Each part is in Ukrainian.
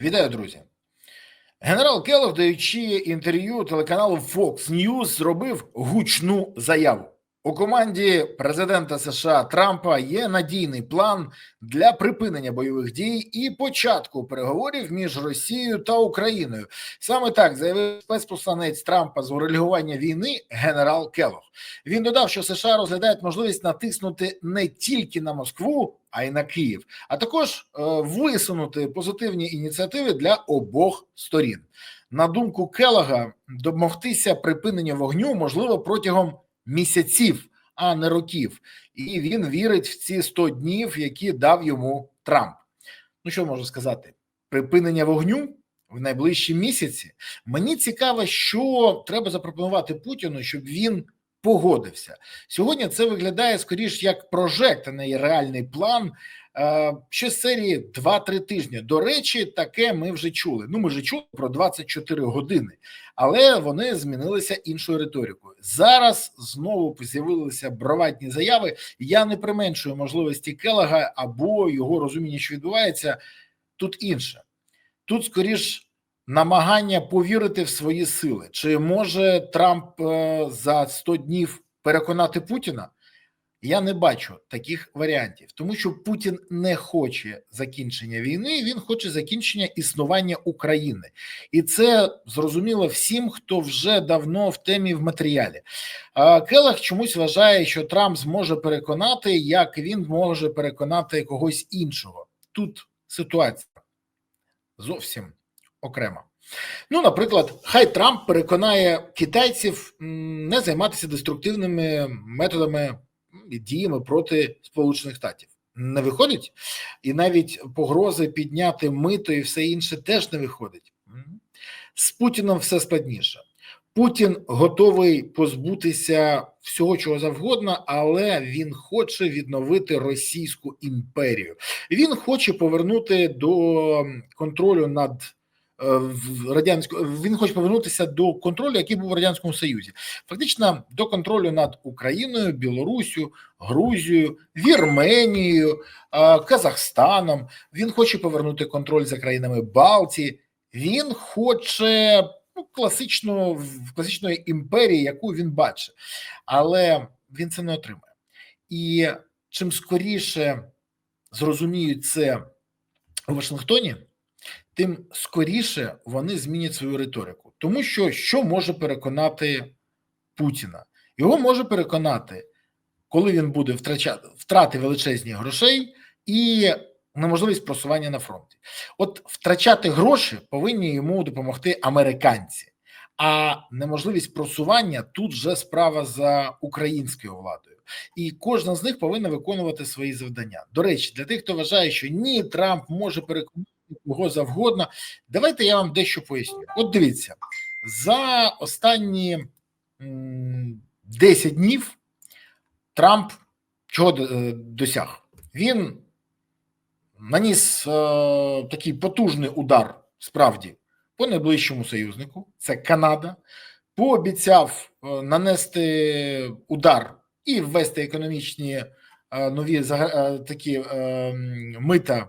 Вітаю, друзі. Генерал Келов, даючи інтерв'ю телеканалу Fox News, зробив гучну заяву. У команді президента США Трампа є надійний план для припинення бойових дій і початку переговорів між Росією та Україною. Саме так заявив спецпосланець Трампа з урегулювання війни генерал Келлог. Він додав, що США розглядають можливість натиснути не тільки на Москву, а й на Київ, а також е, висунути позитивні ініціативи для обох сторін. На думку Келлога, домогтися припинення вогню можливо протягом місяців, а не років, і він вірить в ці 100 днів, які дав йому Трамп. Ну що можу сказати? Припинення вогню в найближчі місяці. Мені цікаво, що треба запропонувати Путіну, щоб він погодився. Сьогодні це виглядає скоріш як прожект, а не реальний план. Е, Що з серії 2-3 тижні. До речі, таке ми вже чули. Ну, ми вже чули про 24 години, але вони змінилися іншою риторикою. Зараз знову з'явилися браватні заяви. Я не применшую можливості Келага або його розуміння, що відбувається тут інше. Тут скоріш намагання повірити в свої сили. Чи може Трамп е, за 100 днів переконати Путіна? Я не бачу таких варіантів, тому що Путін не хоче закінчення війни, він хоче закінчення існування України, і це зрозуміло всім, хто вже давно в темі в матеріалі. Келах чомусь вважає, що Трамп зможе переконати, як він може переконати когось іншого. Тут ситуація зовсім окрема. Ну, наприклад, хай Трамп переконає китайців не займатися деструктивними методами і діями проти Сполучених Штатів. Не виходить, і навіть погрози підняти мито і все інше теж не виходить. З Путіном все складніше. Путін готовий позбутися всього чого завгодно, але він хоче відновити Російську імперію. Він хоче повернути до контролю над радянського. Він хоче повернутися до контролю, який був в радянському союзі, фактично до контролю над Україною, Білорусю, Грузією, Вірменією, Казахстаном. Він хоче повернути контроль за країнами Балтії. Він хоче ну, класичну класичної імперії, яку він бачить, але він це не отримає. І чим скоріше зрозуміють це у Вашингтоні тим скоріше вони змінять свою риторику, тому що що може переконати Путіна? Його може переконати, коли він буде втрачати втрати величезні грошей і неможливість просування на фронті. От втрачати гроші повинні йому допомогти американці, а неможливість просування тут вже справа за українською владою. І кожна з них повинна виконувати свої завдання. До речі, для тих, хто вважає, що ні, Трамп може переконати кого завгодно. Давайте я вам дещо поясню. От дивіться, за останні 10 днів Трамп чого е, досяг? Він наніс е, такий потужний удар справді по найближчому союзнику, це Канада, пообіцяв е, нанести удар і ввести економічні нові такі мита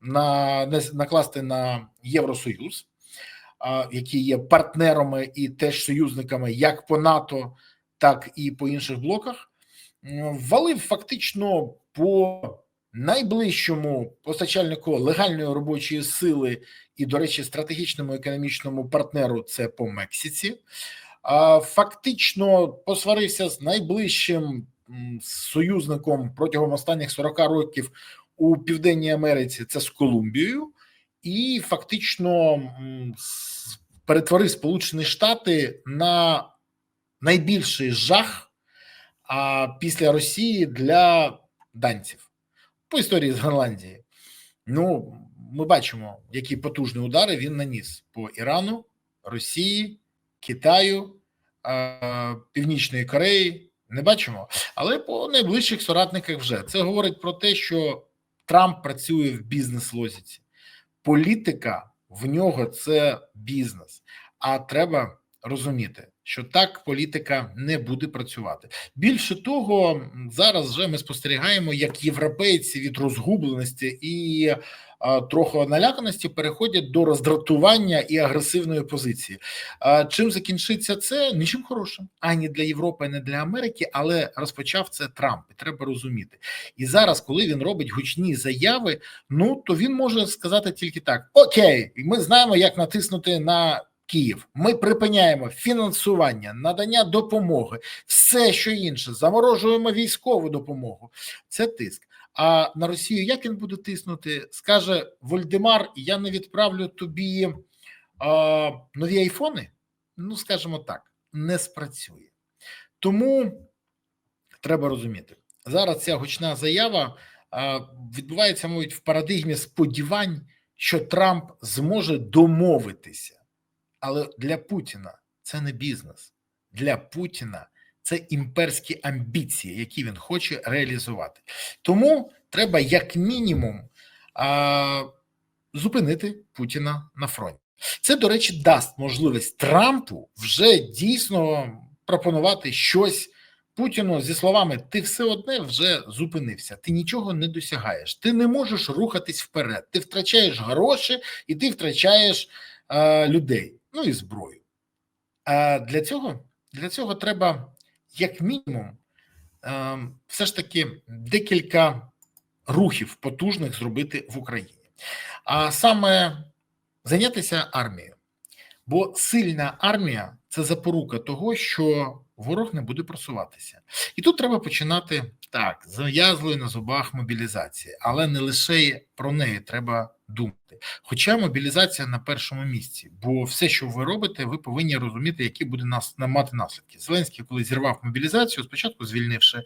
на накласти на Євросоюз, які є партнерами і теж союзниками як по НАТО, так і по інших блоках, ввалив фактично по найближчому постачальнику легальної робочої сили і, до речі, стратегічному економічному партнеру це по Мексиці. Фактично посварився з найближчим союзником протягом останніх 40 років у Південній Америці це з Колумбією, і фактично перетворив Сполучені Штати на найбільший жах а після Росії для данців по історії з Гренландії. Ну, ми бачимо, які потужні удари він наніс по Ірану, Росії, Китаю, Північної Кореї. Не бачимо, але по найближчих соратниках вже це говорить про те, що Трамп працює в бізнес-лозіці. Політика в нього це бізнес, а треба розуміти, що так політика не буде працювати. Більше того, зараз вже ми спостерігаємо, як європейці від розгубленості і трохи наляканості переходять до роздратування і агресивної позиції. Чим закінчиться це? Нічим хорошим ані для Європи, ані для Америки, але розпочав це Трамп. Треба розуміти. І зараз, коли він робить гучні заяви, ну то він може сказати тільки так: Окей, ми знаємо, як натиснути на. Київ, ми припиняємо фінансування, надання допомоги, все що інше, заморожуємо військову допомогу. Це тиск. А на Росію як він буде тиснути? Скаже Вольдемар: Я не відправлю тобі а, нові айфони. Ну, скажімо так, не спрацює. Тому треба розуміти, зараз ця гучна заява а, відбувається, мабуть, в парадигмі сподівань, що Трамп зможе домовитися. Але для Путіна це не бізнес. Для Путіна це імперські амбіції, які він хоче реалізувати. Тому треба, як мінімум, а, зупинити Путіна на фронті. Це, до речі, дасть можливість Трампу вже дійсно пропонувати щось Путіну зі словами: ти все одне вже зупинився, ти нічого не досягаєш, ти не можеш рухатись вперед, ти втрачаєш гроші і ти втрачаєш е, людей, ну і зброю. А для цього, для цього треба, як мінімум, е, все ж таки декілька рухів потужних зробити в Україні, а саме зайнятися армією. Бо сильна армія це запорука того, що ворог не буде просуватися, і тут треба починати так з на зубах мобілізації, але не лише про неї треба думати. Хоча мобілізація на першому місці, бо все, що ви робите, ви повинні розуміти, які буде нас мати наслідки. Зеленський, коли зірвав мобілізацію, спочатку звільнивши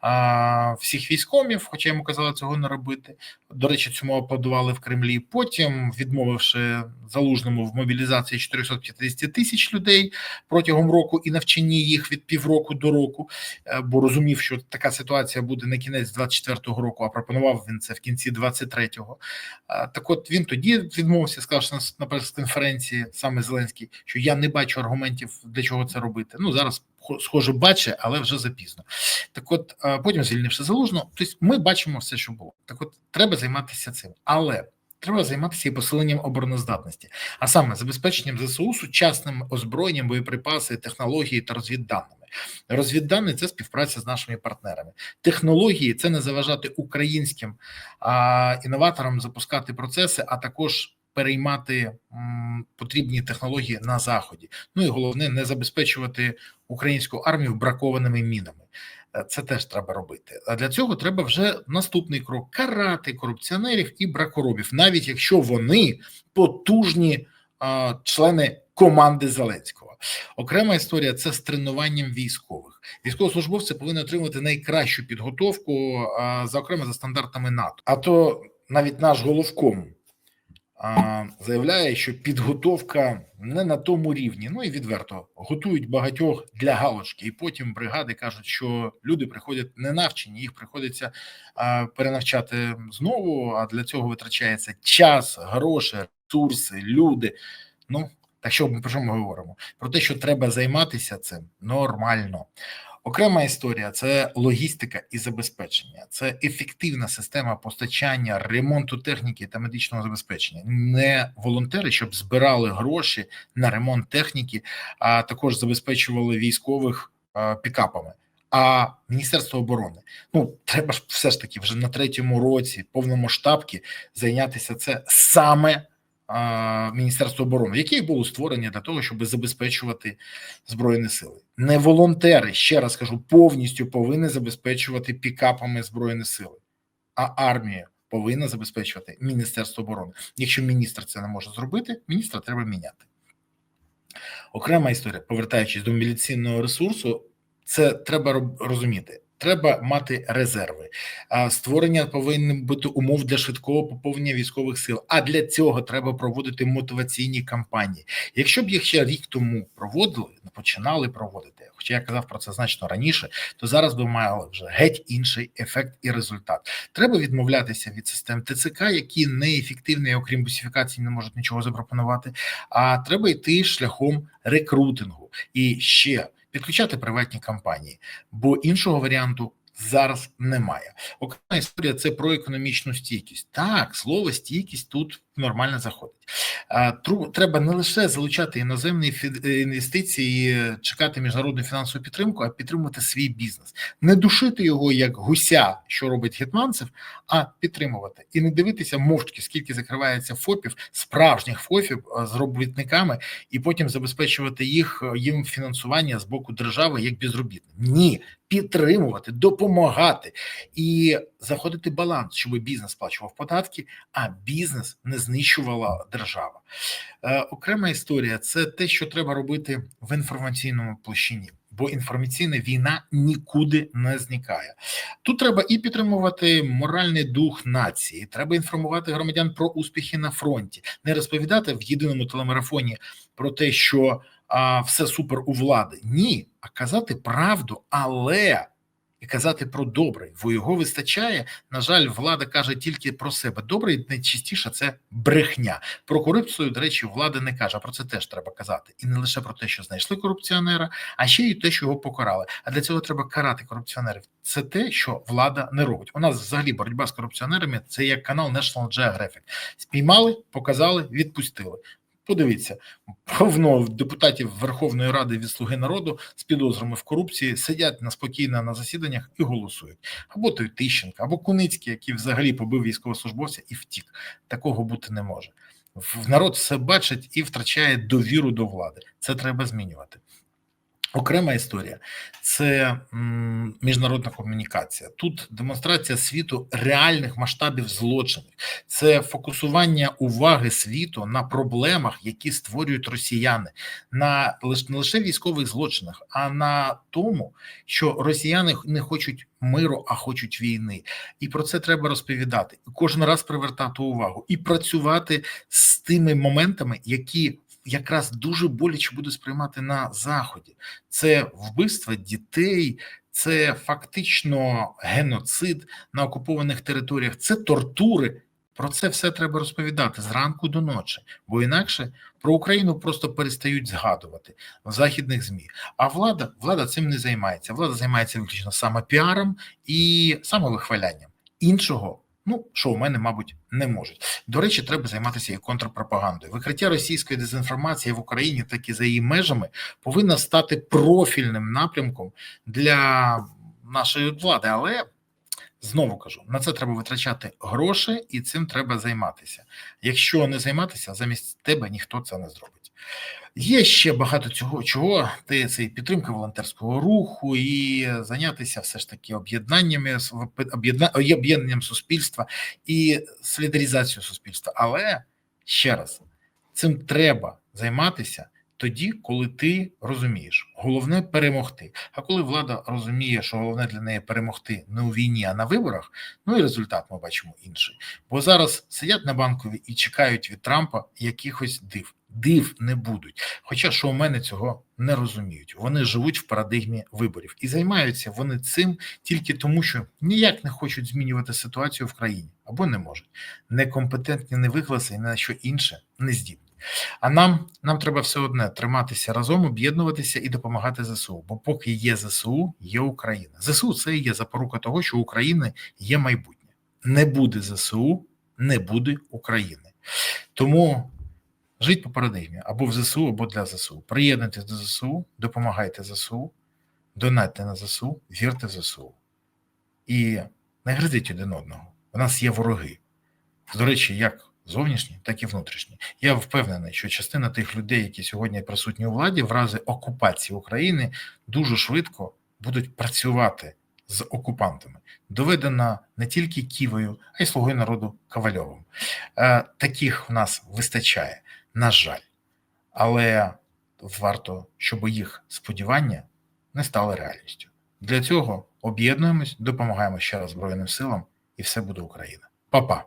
а, всіх військомів, хоча йому казали цього не робити. До речі, цьому аплодували в Кремлі. Потім відмовивши залужному в мобілізації 450 тисяч людей протягом року і навчанні їх від півроку до року, е, бо розумів, що така ситуація буде на кінець 24-го року, а пропонував він це в кінці 23-го. Так, от він тоді відмовився, сказав що на прес-конференції саме Зеленський, що я не бачу аргументів для чого це робити. Ну зараз схоже, бачить, але вже запізно. Так, от потім звільнивши залужно, тобто ми бачимо все, що було. Так, от треба займатися цим, але. Треба займатися і посиленням обороноздатності, а саме забезпеченням ЗСУ сучасним озброєнням, боєприпаси, технології та розвідданими. Розвіддані це співпраця з нашими партнерами. Технології це не заважати українським а, інноваторам запускати процеси, а також переймати м, потрібні технології на заході. Ну і головне не забезпечувати українську армію бракованими мінами. Це теж треба робити. А для цього треба вже наступний крок карати корупціонерів і бракоробів, навіть якщо вони потужні а, члени команди Зеленського. Окрема історія це з тренуванням військових. Військовослужбовці повинні отримати найкращу підготовку, а, зокрема за стандартами НАТО. А то навіть наш головком заявляє, що підготовка не на тому рівні. Ну і відверто готують багатьох для галочки, і потім бригади кажуть, що люди приходять не навчені, їх приходиться перенавчати знову. А для цього витрачається час, гроші, ресурси, люди. Ну так що ми про що ми говоримо? Про те, що треба займатися цим нормально. Окрема історія це логістика і забезпечення, це ефективна система постачання, ремонту техніки та медичного забезпечення, не волонтери, щоб збирали гроші на ремонт техніки, а також забезпечували військових пікапами. А Міністерство оборони ну треба ж все ж таки вже на третьому році повномасштабки зайнятися це саме. Міністерства оборони, які було створені для того, щоб забезпечувати збройні сили, не волонтери ще раз кажу, повністю повинні забезпечувати пікапами збройні сили, а армія повинна забезпечувати Міністерство оборони. Якщо міністр це не може зробити, міністра треба міняти. Окрема історія, повертаючись до міліційного ресурсу, це треба розуміти. Треба мати резерви. Створення повинні бути умов для швидкого поповнення військових сил. А для цього треба проводити мотиваційні кампанії. Якщо б їх ще рік тому проводили, починали проводити, хоча я казав про це значно раніше, то зараз би мали вже геть інший ефект і результат. Треба відмовлятися від систем ТЦК, які неефективні, окрім бусифікації, не можуть нічого запропонувати. А треба йти шляхом рекрутингу і ще підключати приватні компанії, бо іншого варіанту. Зараз немає. Окрема історія це про економічну стійкість. Так, слово стійкість тут нормально заходить. Треба не лише залучати іноземні інвестиції, чекати міжнародну фінансову підтримку, а підтримувати свій бізнес, не душити його як гуся, що робить гетманцев, а підтримувати і не дивитися мовчки, скільки закривається ФОПів, справжніх ФОПів з робітниками, і потім забезпечувати їх їм фінансування з боку держави як безробітним. Ні, підтримувати, допомагати і заходити баланс, щоб бізнес сплачував податки, а бізнес не знищувала держава. Е, окрема історія це те, що треба робити в інформаційному площині. Бо інформаційна війна нікуди не зникає. Тут треба і підтримувати моральний дух нації. Треба інформувати громадян про успіхи на фронті, не розповідати в єдиному телемарафоні про те, що а, все супер у влади. Ні, а казати правду, але і казати про добре, бо його вистачає. На жаль, влада каже тільки про себе. Добре, найчастіше це брехня. Про корупцію, до речі, влада не каже. Про це теж треба казати, і не лише про те, що знайшли корупціонера, а ще й те, що його покарали. А для цього треба карати корупціонерів. Це те, що влада не робить. У нас взагалі боротьба з корупціонерами. Це як канал National Geographic. Спіймали, показали, відпустили. Подивіться, повно депутатів Верховної Ради від Слуги народу з підозрами в корупції сидять на спокійно на засіданнях і голосують. Або той Тищенко, або Куницький, який взагалі побив військовослужбовця і втік. Такого бути не може. Народ все бачить і втрачає довіру до влади. Це треба змінювати. Окрема історія це міжнародна комунікація. Тут демонстрація світу реальних масштабів злочинів, це фокусування уваги світу на проблемах, які створюють росіяни, на не лише військових злочинах, а на тому, що росіяни не хочуть миру, а хочуть війни. І про це треба розповідати. Кожен раз привертати увагу і працювати з тими моментами, які якраз дуже боляче буде сприймати на заході. Це вбивство дітей, це фактично геноцид на окупованих територіях, це тортури. Про це все треба розповідати зранку до ночі, бо інакше про Україну просто перестають згадувати в західних змі. А влада влада цим не займається. Влада займається виключно саме піаром і самовихвалянням. Іншого Ну, що у мене, мабуть, не можуть. До речі, треба займатися і контрпропагандою. Викриття російської дезінформації в Україні, так і за її межами, повинна стати профільним напрямком для нашої влади. Але знову кажу: на це треба витрачати гроші, і цим треба займатися. Якщо не займатися, замість тебе ніхто це не зробить. Є ще багато цього, чого ти це і підтримка волонтерського руху, і зайнятися все ж таки об'єднаннями об'єднанням суспільства і солідарізацією суспільства. Але ще раз цим треба займатися тоді, коли ти розумієш, головне перемогти. А коли влада розуміє, що головне для неї перемогти не у війні, а на виборах, ну і результат ми бачимо інший. Бо зараз сидять на банкові і чекають від Трампа якихось див. Див не будуть. Хоча що у мене цього не розуміють. Вони живуть в парадигмі виборів і займаються вони цим тільки тому, що ніяк не хочуть змінювати ситуацію в країні або не можуть. Некомпетентні, не викласи і на що інше не здібні. А нам нам треба все одне триматися разом, об'єднуватися і допомагати ЗСУ. Бо поки є ЗСУ, є Україна. ЗСУ це є запорука того, що України є майбутнє. Не буде ЗСУ, не буде України. Тому жить по парадигмі або в ЗСУ, або для ЗСУ. Приєднуйтесь до ЗСУ, допомагайте ЗСУ, донатьте на ЗСУ, вірте в ЗСУ. І не гризіть один одного. У нас є вороги. До речі, як зовнішні, так і внутрішні. Я впевнений, що частина тих людей, які сьогодні присутні у владі, в разі окупації України дуже швидко будуть працювати з окупантами. Доведено не тільки Ківою, а й слугою народу Ковальовим. Е, таких в нас вистачає, на жаль, але варто, щоб їх сподівання не стали реальністю. Для цього об'єднуємось, допомагаємо ще раз Збройним силам, і все буде Україна. Па-па!